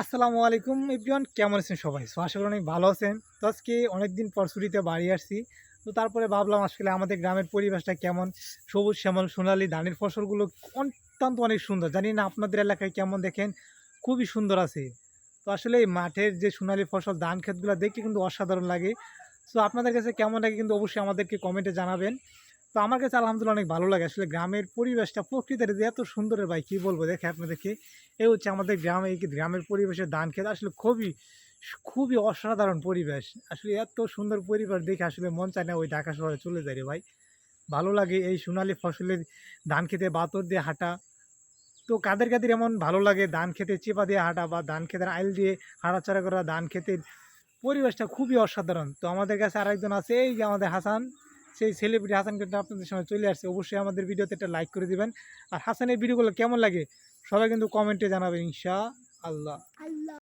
আসসালামু আলাইকুম এভরিওয়ান, কেমন আছেন সবাই? সো আশা করি অনেক ভালো আছেন। তো আজকে অনেকদিন পর ছুটিতে বাড়ি আসছি। তো তারপরে ভাবলাম আসলে আমাদের গ্রামের পরিবেশটা কেমন? সবুজ শ্যামল, সোনালি, ধানের ফসলগুলো অত্যন্ত অনেক সুন্দর। জানি না আপনাদের এলাকায় কেমন দেখেন? খুবই সুন্দর আছে। তো আসলে এই মাঠের যে সোনালি ফসল, ধান ক্ষেতগুলো দেখতে কিন্তু অসাধারণ লাগে। সো আপনাদের কাছে কেমন লাগে কিন্তু অবশ্যই আমাদেরকে কমেন্টে জানাবেন। তো আমার কাছে আলহামদুলিল্লাহ অনেক ভালো লাগে। আসলে গ্রামের পরিবেশটা, প্রকৃতির যে এত সুন্দর ভাই, কী বলব? দেখে আপনাদেরকে এই হচ্ছে আমাদের গ্রামে, এই গ্রামের পরিবেশের ধান খেতে, আসলে খুবই খুবই অসাধারণ পরিবেশ। আসলে এত সুন্দর পরিবেশ দেখে আসলে মন চায় না ওই ঢাকা শহরে চলে যায় রে ভাই। ভালো লাগে এই সোনালি ফসলের ধান খেতে, বাতর দিয়ে হাঁটা। তো কাদের কাদের এমন ভালো লাগে? ধান খেতে চেপা দিয়ে হাঁটা বা ধান খেতের আইল দিয়ে হাঁটাচড়া করা ধান খেতের পরিবেশটা খুবই অসাধারণ। তো আমাদের কাছে আরেকজন আছে, এই যে আমাদের হাসান। সেই সেলিব্রিটি হাসান কিন্তু আপনাদের সময় চলে আসছে, অবশ্যই আমাদের ভিডিওতে একটা লাইক করে দিবেন। আর হাসানের ভিডিওগুলো কেমন লাগে, সবাই কিন্তু কমেন্টে জানাবেন ইনশা আল্লাহ